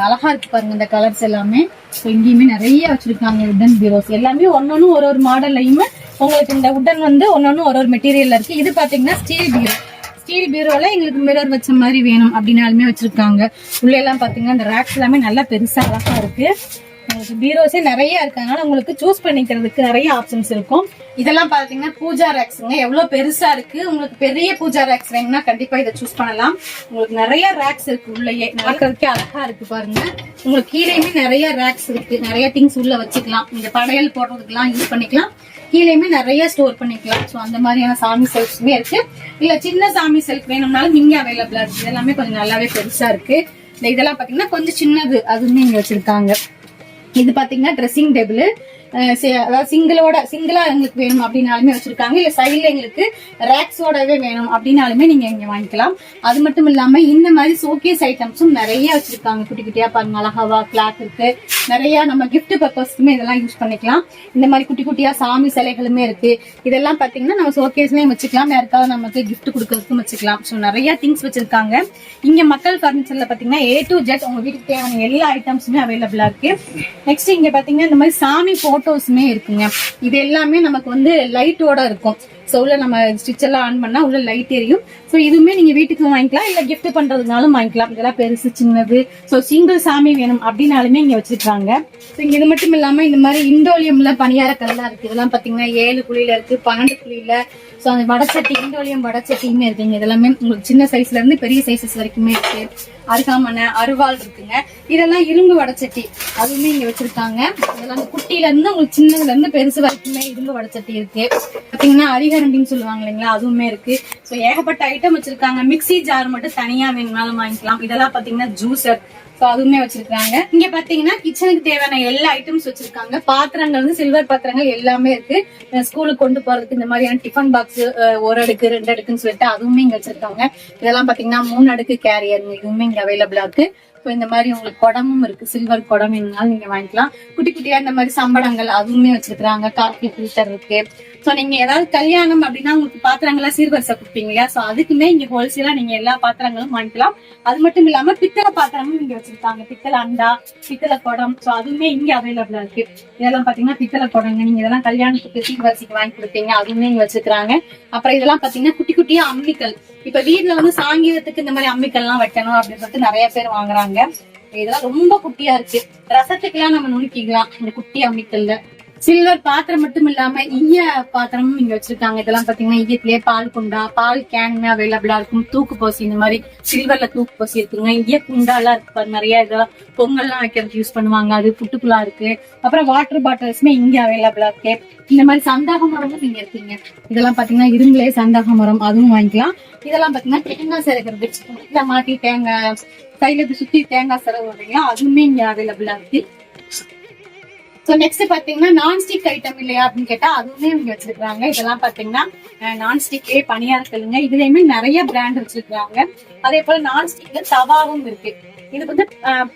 அழகா இருக்கு பாருங்க இந்த கலர்ஸ் எல்லாமே. ஸோ இங்கேயுமே நிறைய வச்சிருக்காங்க உட்டன் பீரோஸ் எல்லாமே ஒன்னொன்னு ஒரு ஒரு மாடல்லையுமே உங்களுக்கு இந்த உட்டன் வந்து ஒன்னொன்னு ஒரு ஒரு மெட்டீரியல்ல இருக்கு. இது பாத்தீங்கன்னா ஸ்டீல் பீரோ ஸ்டீல் பீரோல எங்களுக்கு மிரர் வச்ச மாதிரி வேணும் அப்படின்னாலுமே வச்சிருக்காங்க. உள்ள எல்லாம் பாத்தீங்கன்னா இந்த ரேக்ஸ் எல்லாமே நல்லா பெருசா அழகா இருக்கு. உங்களுக்கு பீரோஸே நிறைய இருக்கனால உங்களுக்கு சூஸ் பண்ணிக்கிறதுக்கு நிறைய ஆப்ஷன்ஸ் இருக்கும். இதெல்லாம் பாத்தீங்கன்னா பூஜா ரேக்ஸ்ங்க எவ்வளவு பெருசா இருக்கு? உங்களுக்கு பெரிய பூஜா ரேக்ஸ் வேணும்னா கண்டிப்பா இதை சூஸ் பண்ணலாம். உங்களுக்கு நிறைய ரேக்ஸ் இருக்கு உள்ளேயே. நடக்கிறதுக்கே அழகா இருக்கு பாருங்க. உங்களுக்கு கீழேயுமே நிறைய ரேக்ஸ் இருக்கு. நிறைய திங்ஸ் உள்ள வச்சுக்கலாம். இந்த படையல் போடுறதுக்கெல்லாம் யூஸ் பண்ணிக்கலாம். கீழேயுமே நிறைய ஸ்டோர் பண்ணிக்கலாம். ஸோ அந்த மாதிரியான சாமி செல்ஃப்ஸுமே இருக்கு. இல்ல சின்ன சாமி செல்ஃப் வேணும்னாலும் இங்கே அவைலபிளா இருக்கு. எல்லாமே கொஞ்சம் நல்லாவே பெருசா இருக்கு. இந்த இதெல்லாம் பாத்தீங்கன்னா கொஞ்சம் சின்னது. அதுவுமே இங்க வச்சிருக்காங்க. இது பாத்தீங்கன்னா ட்ரெஸ்ஸிங் டேபிள் அதாவது சிங்கிளோட சிங்கிளா எங்களுக்கு வேணும் அப்படின்னாலுமே வச்சிருக்காங்க. இல்ல சைட்ல எங்களுக்கு ரேக்ஸோடவே வேணும் அப்படின்னாலுமே நீங்க இங்க வாங்கிக்கலாம். அது மட்டும் இல்லாம இந்த மாதிரி ஷோகேஸ் ஐட்டம்ஸும் நிறைய வச்சிருக்காங்க. குட்டி குட்டியா பாருங்க அழகாவா கிளாக் இருக்கு. நிறைய நம்ம கிஃப்ட் பர்பஸ்க்குமே இதெல்லாம் யூஸ் பண்ணிக்கலாம். இந்த மாதிரி குட்டி குட்டியா சாமி சிலைகளுமே இருக்கு. இதெல்லாம் பாத்தீங்கன்னா நம்ம சோகேஸ்லயும் வச்சுக்கலாம். யாருக்காவது நமக்கு கிஃப்ட் கொடுக்கறதுக்கும் வச்சுக்கலாம். ஸோ நிறைய திங்ஸ் வச்சிருக்காங்க. இங்க மக்கள் பர்னிச்சர்ல பாத்தீங்கன்னா ஏ டு ஜெட் உங்க வீட்டுக்கு தேவையான எல்லா ஐட்டம்ஸுமே அவைலபிளா இருக்கு. நெக்ஸ்ட் இங்க பாத்தீங்கன்னா இந்த மாதிரி சாமி போட்டோஸுமே இருக்குங்க. இது எல்லாமே நமக்கு வந்து லைட்டோட இருக்கும். ஸோ உள்ள நம்ம ஸ்டிச் எல்லாம் ஆன் பண்ணா உள்ள லைட் எரியும். ஸோ இதுவுமே நீங்க வீட்டுக்கு வாங்கிக்கலாம் இல்ல கிஃப்ட் பண்றதுனாலும் வாங்கிக்கலாம். இதெல்லாம் பெருசு சின்னது. ஸோ சிங்கிள் சாமி வேணும் அப்படின்னாலுமே இங்க வச்சிருக்காங்க. ஸோ இங்கே இது மட்டும் இல்லாம இந்த மாதிரி இண்டோலியம்ல பணியார கல்லாம் இருக்கு. இதெல்லாம் பாத்தீங்கன்னா ஏழு குழியில இருக்கு பன்னெண்டு குழியில. ஸோ அந்த வடச்சட்டி இண்டோலியம் வடச்சட்டியுமே இருக்குங்க. இதெல்லாமே உங்களுக்கு சின்ன சைஸ்ல இருந்து பெரிய சைஸஸ் வரைக்குமே இருக்கு. அருகாமனை அருவாள் இருக்குங்க. இதெல்லாம் இரும்பு வடச்சட்டி அதுவுமே இங்க வச்சிருக்காங்க. இதெல்லாம் குட்டியில இருந்து உங்களுக்கு சின்னதுல இருந்து பெருசு வரைக்குமே இரும்பு வடச்சட்டி இருக்கு. பாத்தீங்கன்னா அரிகரண்டின்னு சொல்லுவாங்க இல்லைங்களா? அதுவுமே இருக்கு. ஸோ ஏகப்பட்ட ஐட்டம் வச்சிருக்காங்க. மிக்ஸி ஜார் மட்டும் தனியா வேணும்னாலும் வாங்கிக்கலாம். இதெல்லாம் பாத்தீங்கன்னா ஜூசர் ஸோ அதுவுமே வச்சிருக்காங்க. இங்க பாத்தீங்கன்னா கிச்சனுக்கு தேவையான எல்லா ஐட்டம்ஸ் வச்சிருக்காங்க. பாத்திரங்கள் வந்து சில்வர் பாத்திரங்கள் எல்லாமே இருக்கு. ஸ்கூலுக்கு கொண்டு போறதுக்கு இந்த மாதிரியான டிஃபன் பாக்ஸ் ஒரு அடுக்கு ரெண்டு அடுக்குன்னு சொல்லிட்டு அதுவுமே இங்க வச்சிருக்காங்க. இதெல்லாம் பாத்தீங்கன்னா மூணு அடுக்கு கேரியர் இதுவுமே இங்க அவைலபிளா இருக்கு. ஸோ இந்த மாதிரி உங்களுக்கு குடமும் இருக்கு. சில்வர் குடம் இருந்தாலும் நீங்க வாங்கிக்கலாம். குட்டி குட்டியா இந்த மாதிரி சம்பளங்கள் அதுவுமே வச்சிருக்காங்க காஃபி ஃபில்டர் இருக்கு. ஸோ நீங்க ஏதாவது கல்யாணம் அப்படின்னா உங்களுக்கு பாத்திரங்களா சீர்வரிசை கொடுப்பீங்க இல்லையா? ஸோ அதுக்குமே இங்க ஹோல்சேலா நீங்க எல்லா பாத்திரங்களும் வாங்கிக்கலாம். அது மட்டும் இல்லாம பித்தளை பாத்திரமும் இங்க வச்சிருக்காங்க. பித்தளை அண்டா பித்தளை குடம். ஸோ அதுவுமே இங்க அவைலபிளா இருக்கு. இதெல்லாம் பாத்தீங்கன்னா பித்தளை குடங்க. நீங்க இதெல்லாம் கல்யாணத்துக்கு சீர்வரிசைக்கு வாங்கி கொடுப்பீங்க. அதுவுமே இங்க வச்சிருக்காங்க அப்புறம் இதெல்லாம் பாத்தீங்கன்னா குட்டி குட்டியா அம்மிக்கல். இப்ப வீட்டுல வந்து சாங்கீதத்துக்கு இந்த மாதிரி அம்மிக்கல் எல்லாம் வைக்கணும் அப்படின்னு சொல்லிட்டு நிறைய பேர் வாங்குறாங்க. இதெல்லாம் ரொம்ப குட்டியா இருக்கு. ரசத்துக்குலாம் நம்ம நுணுக்கிக்கலாம். இந்த குட்டி அம்மிக்கல்ல. சில்வர் பாத்திரம் மட்டும் இல்லாம ஈய பாத்திரமும் இங்க வச்சிருக்காங்க. இதெல்லாம் பாத்தீங்கன்னா ஈயத்திலே பால் குண்டா பால் கேன் அவைலபிளா இருக்கும். தூக்கு போசி இந்த மாதிரி சில்வர்ல தூக்கு போசி இருக்குங்க. ஈய குண்டா எல்லாம் இருக்கு பாரு, நிறைய இதெல்லாம் பொங்கல்லாம் வைக்கிறதுக்கு யூஸ் பண்ணுவாங்க. அது புட்டுக்குள்ளா இருக்கு. அப்புறம் வாட்டர் பாட்டில்ஸ்மே இங்க அவைலபிளா இருக்கு. இந்த மாதிரி சந்தாக மரமும் நீங்க இருக்கீங்க. இதெல்லாம் பாத்தீங்கன்னா இரும்புலே சந்தாக மரம் அதுவும் வாங்கிக்கலாம். இதெல்லாம் பாத்தீங்கன்னா தேங்காய் சிறக்கிறது இந்த மாட்டி தேங்காய் கையில சுத்தி தேங்காய் சிறகு வரீங்களா அதுவுமே இங்க அவைலபிளா இருக்கு. சோ நெக்ஸ்ட் பாத்தீங்கன்னா நான்ஸ்டிக் ஐட்டம் இல்லையா அப்படின்னு கேட்டா அதுவுமே இங்க வச்சிருக்காங்க. இதெல்லாம் பாத்தீங்கன்னா நான்ஸ்டிக்லயே பணியார கல்லுங்க இதுலயுமே நிறைய பிராண்ட் வச்சிருக்காங்க. அதே போல நான்ஸ்டிக்ல தவாவும் இருக்கு. இது வந்து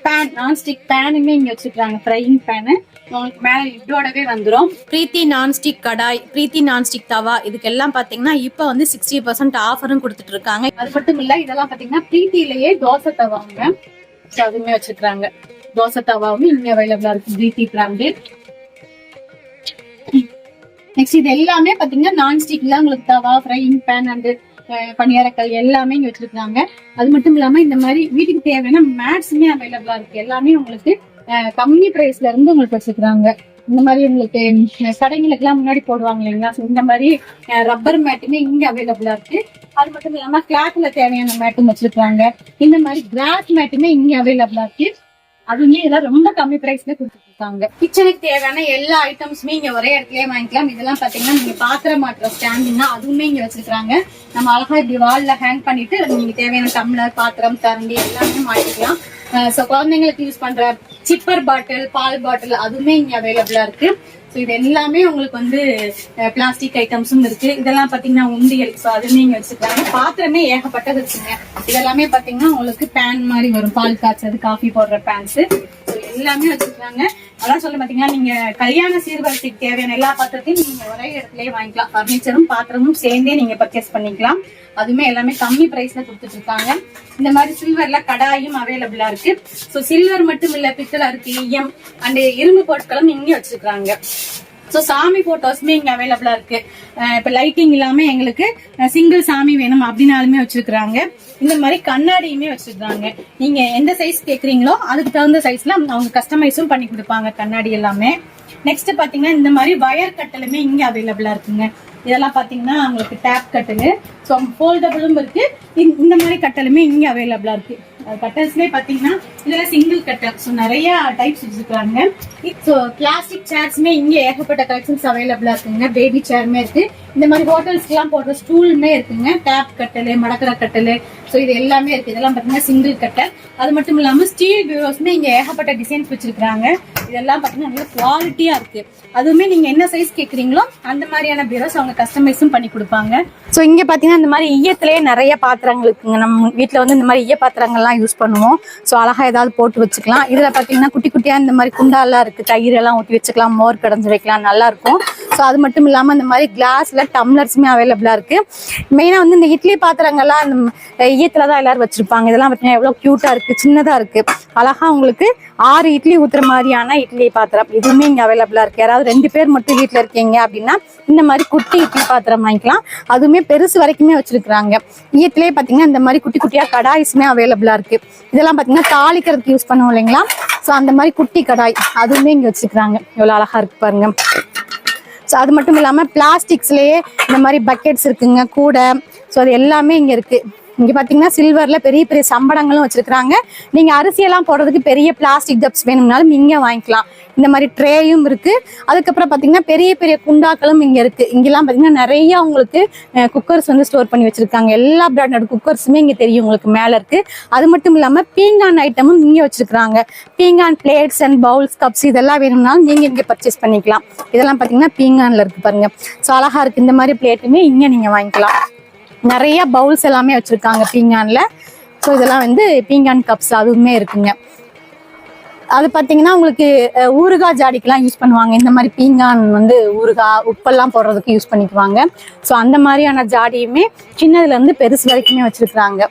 பேன் நான்ஸ்டிக் பேனுமே இங்க வச்சிருக்காங்க. ஃப்ரையிங் பேனு உங்களுக்கு மேல இதோடவே வந்துரும். பிரீத்தி நான்ஸ்டிக் கடாய் பிரீத்தி நான்ஸ்டிக் தவா இதுக்கெல்லாம் பாத்தீங்கன்னா இப்போ வந்து சிக்ஸ்டி பர்சன்ட் ஆஃபரும் கொடுத்துட்டு இருக்காங்க. அது மட்டும் இல்ல இதெல்லாம் பாத்தீங்கன்னா பிரீத்திலேயே தோசை தவாங்க. அதுவுமே வச்சிருக்காங்க. தோசை தவாவும் இங்கே அவைலபிளா இருக்கு பிரீத்தி பிராண்டட் நெக்ஸ்ட் இது எல்லாமே பாத்தீங்கன்னா நான் ஸ்டிக்ல உங்களுக்கு தவா ஃப்ரைங் பேன் அண்ட் பணியாரக்கல் எல்லாமே இங்க வச்சிருக்காங்க. அது மட்டும் இல்லாம இந்த மாதிரி வீட்டுக்கு தேவையான மேட்ஸுமே அவைலபிளா இருக்கு. எல்லாமே உங்களுக்கு கம்மி பிரைஸ்ல இருந்து உங்களுக்கு வச்சிருக்காங்க. இந்த மாதிரி உங்களுக்கு கடைங்களுக்கு எல்லாம் முன்னாடி போடுவாங்க இல்லைங்களா? இந்த மாதிரி ரப்பர் மேட்டுமே இங்க அவைலபிளா இருக்கு. அது மட்டும் இல்லாம கிளாத்ல தேவையான மேட்டும் வச்சிருக்காங்க. இந்த மாதிரி கிராஸ் மேட்டுமே இங்க அவைலபிளா இருக்கு. அதுவுமே இதெல்லாம் ரொம்ப கம்மி பிரைஸ்ல கொடுத்துருக்காங்க கிச்சனுக்கு தேவையான எல்லா ஐட்டம்ஸுமே இங்க ஒரே இடத்துலயே வாங்கிக்கலாம். இதெல்லாம் பாத்தீங்கன்னா நீங்க பாத்திரம் மாட்டுற ஸ்டாண்டிங்னா அதுவுமே இங்க வச்சிருக்காங்க நம்ம அழகா இப்படி வால்ல ஹேங் பண்ணிட்டு நீங்க தேவையான டம்ளர் பாத்திரம் தரண்டி எல்லாமே மாட்டிக்கலாம். சோ குழந்தைங்களுக்கு யூஸ் பண்ற சிப்பர் பாட்டில் பால் பாட்டில் அதுவுமே இங்க அவைலபிளா இருக்கு. ஸோ இது எல்லாமே உங்களுக்கு வந்து பிளாஸ்டிக் ஐட்டம்ஸும் இருக்கு. இதெல்லாம் பாத்தீங்கன்னா உண்டியல். ஸோ அதுவுமே இங்க வச்சுக்கலாம் பாத்திரமே ஏகப்பட்டது இருக்குங்க. இதெல்லாமே பாத்தீங்கன்னா உங்களுக்கு பேன் மாதிரி வரும். பால் காய்ச்சது காஃபி போடுற பேன்ஸ் எல்லாமே வச்சுக்கிறாங்க அதான் சொல்ல பாத்தீங்கன்னா நீங்க கல்யாண சீர்வரிசைக்கு தேவையான எல்லா பாத்திரத்தையும் நீங்க ஒரே இடத்துலயே வாங்கிக்கலாம். பர்னிச்சரும் பாத்திரமும் சேர்ந்தே நீங்க பர்ச்சேஸ் பண்ணிக்கலாம். அதுவுமே எல்லாமே கம்மி பிரைஸ்ல கொடுத்துட்டு இருக்காங்க இந்த மாதிரி சில்வர்ல கடாயும் அவைலபிளா இருக்கு. சோ சில்வர் மட்டும் இல்ல பித்தளை இருக்கு ஈயம் அண்ட் இரும்பு பொருட்களும் இங்கே வச்சிருக்காங்க. ஸோ சாமி போட்டோஸுமே இங்கே அவைலபிளா இருக்கு. இப்போ லைட்டிங் இல்லாம எங்களுக்கு சிங்கிள் சாமி வேணும் அப்படின்னாலுமே வச்சிருக்கிறாங்க. இந்த மாதிரி கண்ணாடியுமே வச்சிருக்காங்க. நீங்க எந்த சைஸ் கேட்குறீங்களோ அதுக்கு தகுந்த சைஸ்ல அவங்க கஸ்டமைஸும் பண்ணி கொடுப்பாங்க கண்ணாடி எல்லாமே. நெக்ஸ்ட் பாத்தீங்கன்னா இந்த மாதிரி வயர் கட்டலுமே இங்க அவைலபிளா இருக்குங்க. இதெல்லாம் பாத்தீங்கன்னா உங்களுக்கு டேப் கட்டலு. ஸோ ஃபோல்டபுளும் இருக்கு. இந்த- இந்த மாதிரி கட்டலுமே இங்க அவைலபிளா இருக்கு. கட்டர்ஸ்லேயே பாத்தீங்கன்னா இதுல சிங்கிள் கட்டர் ஸோ நிறைய டைப்ஸ் வச்சிருக்காங்க. ஸோ பிளாஸ்டிக் சேர்ஸ்மே இங்க ஏகப்பட்ட கலெக்ஷன்ஸ் அவைலபிளாக இருக்குங்க. பேபி சேர்மே இருக்கு. இந்த மாதிரி ஹோட்டல்ஸ்க்குலாம் போடுற ஸ்டூலுமே இருக்குங்க. டேப் கட்டல் மடக்கரை கட்டலு ஸோ இது எல்லாமே இருக்கு. இதெல்லாம் பார்த்தீங்கன்னா சிங்கிள் கட்டர் அது மட்டும் இல்லாமல் ஸ்டீல் பியூரோஸ்மே இங்கே ஏகப்பட்ட டிசைன்ஸ் வச்சிருக்காங்க இதெல்லாம் பார்த்தீங்கன்னா நல்ல குவாலிட்டியாக இருக்கு. அதுவுமே நீங்கள் என்ன சைஸ் கேட்குறீங்களோ அந்த மாதிரியான பியூரோஸ் அவங்க கஸ்டமைஸும் பண்ணி கொடுப்பாங்க. ஸோ இங்கே பார்த்தீங்கன்னா இந்த மாதிரி ஈயத்திலேயே நிறைய பாத்திரங்கள் இருக்குங்க. நம்ம வீட்டில் வந்து இந்த மாதிரி ஈய பாத்திரங்கள்லாம் யூஸ் பண்ணுவோம். ஸோ அழகாக ஏதாவது போட்டு வச்சுக்கலாம். இதில் பார்த்தீங்கன்னா குட்டி குட்டியாக இந்த மாதிரி குண்டாலாம் இருக்குது தயிர் எல்லாம் ஊற்றி வச்சுக்கலாம். மோர் கடைஞ்சு வைக்கலாம். நல்லாயிருக்கும் ஸோ அது மட்டும் இல்லாமல் இந்த மாதிரி கிளாஸில் டம்ளர்ஸுமே அவைலபிளாக இருக்குது மெயினாக வந்து இந்த இட்லி பாத்திரங்கள்லாம் இந்த ஈயத்தில் தான் எல்லாரும் வச்சுருப்பாங்க. இதெல்லாம் பார்த்தீங்கன்னா எவ்வளோ க்யூட்டாக இருக்குது சின்னதாக இருக்குது அழகாக உங்களுக்கு ஆறு இட்லி ஊற்றுற மாதிரியான இட்லி பாத்திரம் இதுவுமே இங்கே அவைலபிளாக இருக்குது யாராவது ரெண்டு பேர் மட்டும் வீட்டில் இருக்கீங்க அப்படின்னா இந்த மாதிரி குட்டி இட்லி பாத்திரம் வாங்கிக்கலாம். அதுவுமே பெருசு வரைக்குமே வச்சிருக்கிறாங்க. ஈயத்திலே பார்த்தீங்கன்னா இந்த மாதிரி குட்டி குட்டியாக கடாய்ஸுமே அவைலபிளாக இருக்குது இதெல்லாம் பார்த்தீங்கன்னா தாளிக்கிறதுக்கு யூஸ் பண்ணுவோம் இல்லைங்களா? ஸோ அந்த மாதிரி குட்டி கடாய் அதுவுமே இங்கே வச்சுருக்குறாங்க. எவ்வளோ அழகாக இருக்கு பாருங்க. ஸோ அது மட்டும் இல்லாமல் பிளாஸ்டிக்ஸ்லேயே இந்த மாதிரி பக்கெட்ஸ் இருக்குங்க கூடை. ஸோ அது எல்லாமே இங்கே இருக்குது இங்கே பார்த்தீங்கன்னா சில்வரில் பெரிய பெரிய சம்படங்களும் வச்சுருக்குறாங்க. நீங்கள் அரிசியெல்லாம் போடுறதுக்கு பெரிய பிளாஸ்டிக் டப்ஸ் வேணும்னாலும் இங்கே வாங்கிக்கலாம். இந்த மாதிரி ட்ரேயும் இருக்குது அதுக்கப்புறம் பார்த்தீங்கன்னா பெரிய பெரிய குண்டாக்களும் இங்கே இருக்குது இங்கெல்லாம் பார்த்தீங்கன்னா நிறைய உங்களுக்கு குக்கர்ஸ் வந்து ஸ்டோர் பண்ணி வச்சுருக்காங்க. எல்லா பிராண்டட் குக்கர்ஸுமே இங்கே தெரியும் உங்களுக்கு மேலே இருக்குது அது மட்டும் இல்லாமல் பீங்கான் ஐட்டமும் இங்கே வச்சுருக்குறாங்க. பீங்கான் பிளேட்ஸ் அண்ட் பவுல்ஸ் கப்ஸ் இதெல்லாம் வேணும்னாலும் நீங்கள் இங்கே பர்ச்சேஸ் பண்ணிக்கலாம். இதெல்லாம் பார்த்தீங்கன்னா பீங்கானில் இருக்குது பாருங்கள் ஸோ அழகாக இருக்குது இந்த மாதிரி பிளேட்டுமே இங்கே நீங்கள் வாங்கிக்கலாம். நிறைய பவுல்ஸ் எல்லாமே வச்சுருக்காங்க பீங்கானில். ஸோ இதெல்லாம் வந்து பீங்கான் கப்ஸ் அதுவுமே இருக்குங்க. அது பார்த்தீங்கன்னா உங்களுக்கு ஊறுகாய் ஜாடிக்கெல்லாம் யூஸ் பண்ணுவாங்க. இந்த மாதிரி பீங்கான் வந்து ஊறுகாய் உப்பெல்லாம் போடுறதுக்கு யூஸ் பண்ணிக்குவாங்க. ஸோ அந்த மாதிரியான ஜாடியுமே சின்னதுலேருந்து பெருசு வரைக்குமே வச்சுருக்குறாங்க.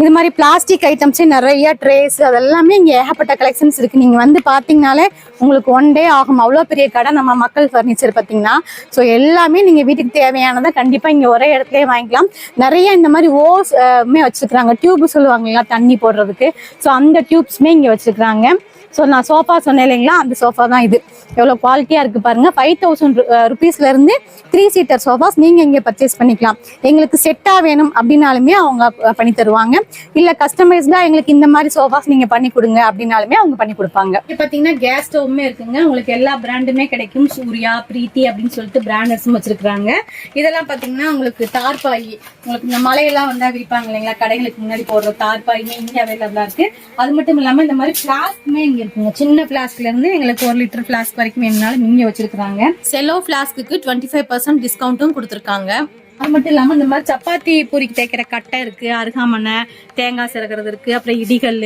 இது மாதிரி பிளாஸ்டிக் ஐட்டம்ஸே நிறைய ட்ரேஸ் அதெல்லாமே இங்கே ஏகப்பட்ட கலெக்ஷன்ஸ் இருக்குது நீங்கள் வந்து பார்த்தீங்கனாலே உங்களுக்கு ஒன் டே ஆகும். அவ்வளோ பெரிய கடை நம்ம மக்கள் ஃபர்னிச்சர் பார்த்தீங்கன்னா. ஸோ எல்லாமே நீங்கள் வீட்டுக்கு தேவையானதை கண்டிப்பாக இங்கே ஒரே இடத்துலேயே வாங்கிக்கலாம். நிறைய இந்த மாதிரி ஓஸ்மே வச்சுருக்குறாங்க. டியூப் சொல்லுவாங்க இல்லையா தண்ணி போடுறதுக்கு. ஸோ அந்த டியூப்ஸ்மே இங்கே வச்சுருக்குறாங்க. ஸோ நான் சோஃபா சொன்னேன் இல்லைங்களா? அந்த சோஃபா தான் இது. எவ்வளோ குவாலிட்டியாக இருக்குது பாருங்கள் ஃபைவ் தௌசண்ட் ருபீஸ்லேருந்து த்ரீ சீட்டர் சோஃபாஸ் நீங்கள் இங்கே பர்ச்சேஸ் பண்ணிக்கலாம். எங்களுக்கு செட்டாக வேணும் அப்படின்னாலுமே அவங்க பண்ணி தருவாங்க. இல்லை கஸ்டமைஸ்டாக எங்களுக்கு இந்த மாதிரி சோஃபாஸ் நீங்கள் பண்ணி கொடுங்க அப்படின்னாலுமே அவங்க பண்ணி கொடுப்பாங்க. இப்போ பார்த்தீங்கன்னா கேஸ் ஸ்டவ்வுமே இருக்குங்க. உங்களுக்கு எல்லா பிராண்டுமே கிடைக்கும். சூர்யா பிரீத்தி அப்படின்னு சொல்லிட்டு பிராண்டர்ஸும் வச்சுருக்குறாங்க. இதெல்லாம் பார்த்தீங்கன்னா உங்களுக்கு தார்பாய் உங்களுக்கு இந்த மலையெல்லாம் வந்தா விரிப்பாங்க இல்லைங்களா? கடைகளுக்கு முன்னாடி போடுற தார்பாயுமே இங்கே அவைலபிளாக இருக்குது அது மட்டும் இல்லாமல் இந்த மாதிரி பிளாஸ்க்குமே இங்கே இருக்குங்க. சின்ன பிளாஸ்க்ல இருந்து எங்களுக்கு ஒரு லிட்டர் பிளாஸ்க் வரைக்கும் வேணும்னாலும் இங்க வச்சிருக்காங்க செலோ பிளாஸ்க்கு டுவெண்ட்டி ஃபைவ் பர்சன்ட் டிஸ்கவுண்ட்டும் கொடுத்துருக்காங்க. அது மட்டும் இல்லாம இந்த மாதிரி சப்பாத்தி பூரிக்கு தேய்க்கிற கட்டை இருக்கு அருகாமனை தேங்காய் சிறக்கிறது இருக்கு அப்புறம் இடிகல்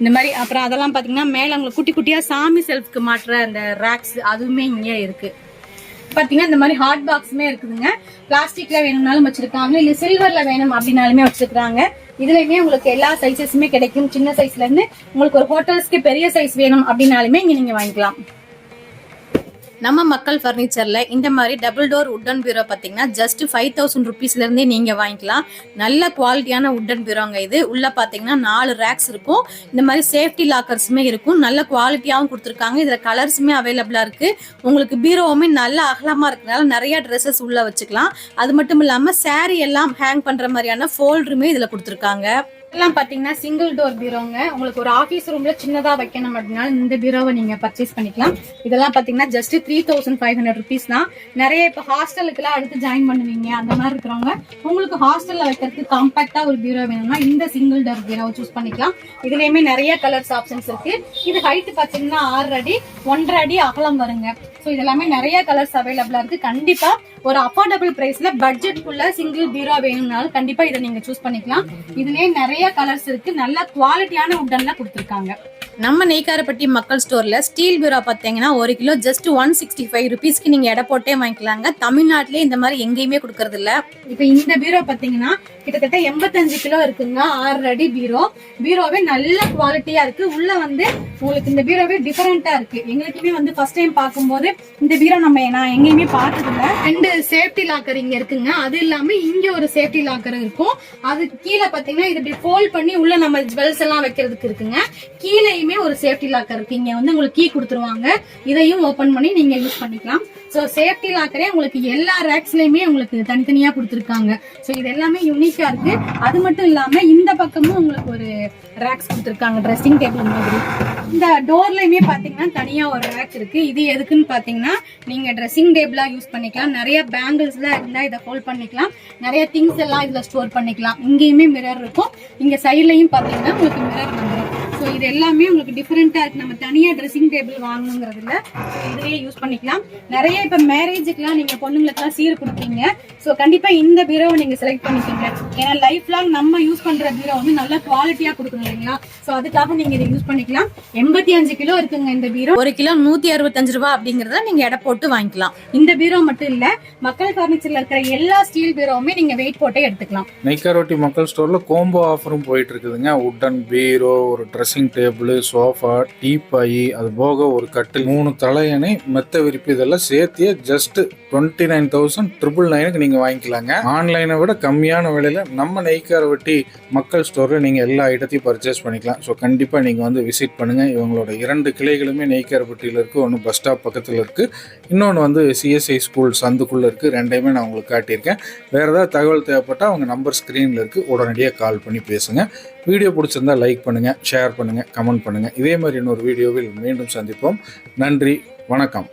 இந்த மாதிரி அப்புறம் அதெல்லாம் பாத்தீங்கன்னா மேல உங்களுக்கு குட்டி குட்டியா சாமி செல்ஃப்க்கு மாட்டுற அந்த ரேக்ஸ் அதுவுமே இங்கே இருக்கு. பாத்தீங்கன்னா இந்த மாதிரி ஹாட் பாக்ஸுமே இருக்குதுங்க. பிளாஸ்டிக்ல வேணும்னாலும் வச்சிருக்காங்க. இல்ல சில்வர்ல வேணும் அப்படின்னாலுமே வச்சிருக்காங்க இதுலயுமே உங்களுக்கு எல்லா சைஸஸுமே கிடைக்கும். சின்ன சைஸ்ல இருந்து உங்களுக்கு ஒரு ஹோட்டல்ஸ்க்கு பெரிய சைஸ் வேணும் அப்படின்னாலுமே இங்க நீங்க வாங்கிக்கலாம். நம்ம மக்கள் ஃபர்னிச்சரில் இந்த மாதிரி டபுள் டோர் உட்டன் பீரோ பார்த்தீங்கன்னா ஜஸ்ட் ஃபைவ் தௌசண்ட் ருபீஸ்லேருந்தே நீங்கள் வாங்கிக்கலாம். நல்ல குவாலிட்டியான உட்டன் பீரோங்க இது. உள்ளே பார்த்தீங்கன்னா நாலு ரேக்ஸ் இருக்கும். இந்த மாதிரி சேஃப்டி லாக்கர்ஸுமே இருக்கும். நல்ல குவாலிட்டியாகவும் கொடுத்துருக்காங்க. இதில் கலர்ஸுமே அவைலபிளாக இருக்குது உங்களுக்கு பீரோவுமே நல்ல அகலமாக இருக்கனால நிறையா ட்ரெஸ்ஸஸ் உள்ளே வச்சுக்கலாம். அது மட்டும் இல்லாமல் சேரீ எல்லாம் ஹேங் பண்ணுற மாதிரியான ஃபோல்டருமே இதில் கொடுத்துருக்காங்க. எல்லாம் பாத்தீங்கன்னா சிங்கிள் டோர் பீரோங்க. உங்களுக்கு ஒரு ஆபீஸ் ரூம்ல சின்னதா வைக்கணும் அப்படின்னா இந்த பீரோவை நீங்க பர்ச்சேஸ் பண்ணிக்கலாம். இதெல்லாம் பாத்தீங்கன்னா just three thousand five hundred rupees தான். நிறைய இப்போ ஹாஸ்டலுக்குலாம் அடுத்து ஜாயின் பண்ணுவீங்க. அந்த மாதிரி இருக்கிறவங்க உங்களுக்கு ஹாஸ்டல்ல வைக்கிறதுக்கு காம்பாக்டா ஒரு பீரோ வேணும்னா இந்த சிங்கிள் டோர் பீரோவை சூஸ் பண்ணிக்கலாம். இதுலயுமே நிறைய கலர்ஸ் ஆப்ஷன்ஸ் இருக்கு. இது ஹைட் பாத்தீங்கன்னா ஆறு அடி ஒன்றரை அடி அகலம் வருங்க. ஸோ இதெல்லாமே நிறைய கலர்ஸ் அவைலபிளா இருக்கு. கண்டிப்பா ஒரு அஃபோர்டபுள் பிரைஸ்ல பட்ஜெட்குள்ள சிங்கிள் பீரோ வேணும்னாலும் கண்டிப்பா இதை நீங்க சூஸ் பண்ணிக்கலாம். இதுலயே நிறைய கலர்ஸ் இருக்கு. நல்ல குவாலிட்டியான உட்டன்ல கொடுத்துருக்காங்க. நம்ம நெய்க்காரப்பட்டி மக்கள் ஸ்டோர்ல ஸ்டீல் பீரோ பார்த்தீங்கன்னா ஒரு kilo just one sixty five ருபீஸ்க்கு நீங்க எடை போட்டே வாங்கிக்கலாங்க. தமிழ்நாட்டிலே இந்த மாதிரி எங்கேயுமே கொடுக்கறது இல்ல. இப்போ இந்த பீரோ பார்த்தீங்கன்னா கிட்டத்தட்ட எண்பத்தஞ்சு கிலோ இருக்குங்க. ஆறு அடி பீரோ. பீரோவே நல்ல குவாலிட்டியா இருக்கு. உள்ள வந்து உங்களுக்கு இந்த பீரோவே டிஃபரெண்டா இருக்கு. எங்களுக்குமே வந்து ஃபர்ஸ்ட் டைம் பார்க்கும்போது இந்த பீரோ நம்ம நான் எங்கேயுமே பார்த்ததில்ல. ரெண்டு சேஃப்டி லாக்கர் இங்க இருக்குங்க. அது இல்லாம இங்க ஒரு சேஃப்டி லாக்கர் இருக்கும். அதுக்கு கீழே பாத்தீங்கன்னா இது இப்படி ஃபோல்ட் பண்ணி உள்ள நம்ம ஜுவல்ஸ் எல்லாம் வைக்கிறதுக்கு இருக்குங்க. கீழே கீழேயுமே ஒரு சேஃப்டி லாக்கர் இருக்கு. இங்க வந்து உங்களுக்கு கீ கொடுத்துருவாங்க. இதையும் ஓபன் பண்ணி நீங்க யூஸ் பண்ணிக்கலாம். ஸோ சேஃப்டி லாக்கரே உங்களுக்கு எல்லா ரேக்ஸ்லயுமே உங்களுக்கு தனித்தனியா கொடுத்துருக்காங்க. ஸோ இது எல்லாமே யூனிக்கா இருக்கு. அது மட்டும் இல்லாம இந்த பக்கமும் உங்களுக்கு ஒரு ரேக்ஸ் கொடுத்துருக்காங்க. ட்ரெஸ்ஸிங் டேபிள் மாதிரி. இந்த டோர்லயுமே பாத்தீங்கன்னா தனியா ஒரு ரேக் இருக்கு. இது எதுக்குன்னு பாத்தீங்கன்னா நீங்க ட்ரெஸ்ஸிங் டேபிளா யூஸ் பண்ணிக்கலாம். நிறைய பேங்கிள்ஸ் எல்லாம் இருந்தா இதை ஹோல்ட் பண்ணிக்கலாம். நிறைய திங்ஸ் எல்லாம் இதுல ஸ்டோர் பண்ணிக்கலாம். இங்கேயுமே மிரர் இருக்கும். இங்க சைட்லயும் பாத்தீங்கன்னா உங்களுக்கு மிரர் வந்துடும் ஸோ இது எல்லாமே உங்களுக்கு டிஃப்ரெண்ட்டாக இருக்கு. நம்ம தனியா ட்ரெஸ்ஸிங் டேபிள் வாங்கணுங்கிறதுல இதுலயே யூஸ் பண்ணிக்கலாம். நிறைய இப்போ மேரேஜுக்குலாம் நீங்க பொண்ணுங்களுக்குலாம் சீர் கொடுப்பீங்க. ஸோ கண்டிப்பா இந்த பீரோவை நீங்க செலக்ட் பண்ணிக்கோங்க. ஏன்னா லைஃப் லாங் நம்ம யூஸ் பண்ற பீரோ வந்து நல்ல குவாலிட்டியா கொடுக்கணும் இல்லைங்களா? ஸோ அதுக்காக நீங்க இதை யூஸ் பண்ணிக்கலாம். எண்பத்தி அஞ்சு கிலோ இருக்குங்க இந்த பீரோ ஒரு கிலோ நூத்தி அறுபத்தஞ்சு ரூபா அப்படிங்கறத நீங்க எடை போட்டு வாங்கிக்கலாம். இந்த பீரோ மட்டும் இல்லை மக்கள் ஃபர்னிச்சரில் இருக்கிற எல்லா ஸ்டீல் பீரோவுமே நீங்க வெயிட் போட்டே எடுத்துக்கலாம். நெய்க்காரோட்டி மக்கள் ஸ்டோரில் கோம்போ ஆஃபரும் போயிட்டு இருக்குதுங்க. உட்டன் பீரோ ஒரு ட்ரெஸ் ட்ரெஸ்ஸிங் டேபிள் சோஃபா டீப்பாயி அது போக ஒரு கட்டில் மூணு தலையணை மெத்த விரிப்பு இதெல்லாம் சேர்த்தியே just twenty nine thousand triple நைனுக்கு நீங்கள் வாங்கிக்கலாங்க. ஆன்லைனை விட கம்மியான விலையில் நம்ம நெய்க்காரவட்டி மக்கள் ஸ்டோரில் நீங்கள் எல்லா ஐட்டத்தையும் பர்ச்சேஸ் பண்ணிக்கலாம். ஸோ கண்டிப்பாக நீங்கள் வந்து விசிட் பண்ணுங்கள் இவங்களோட இரண்டு கிளைகளுமே நெய்க்காரப்பட்டியில் இருக்குது ஒன்று பஸ் ஸ்டாப் பக்கத்தில் இருக்குது இன்னொன்று வந்து சிஎஸ்ஐ ஸ்கூல் சந்துக்குள்ளே இருக்குது ரெண்டையுமே நான் உங்களுக்கு காட்டியிருக்கேன். வேறு ஏதாவது தகவல் தேவைப்பட்டால் அவங்க நம்பர் ஸ்க்ரீனில் இருக்குது உடனடியாக கால் பண்ணி பேசுங்க. வீடியோ பிடிச்சிருந்தா லைக் பண்ணுங்கள் ஷேர் பண்ணுங்கள் கமெண்ட் பண்ணுங்கள் இதே மாதிரி இன்னொரு வீடியோவில் மீண்டும் சந்திப்போம். நன்றி வணக்கம்.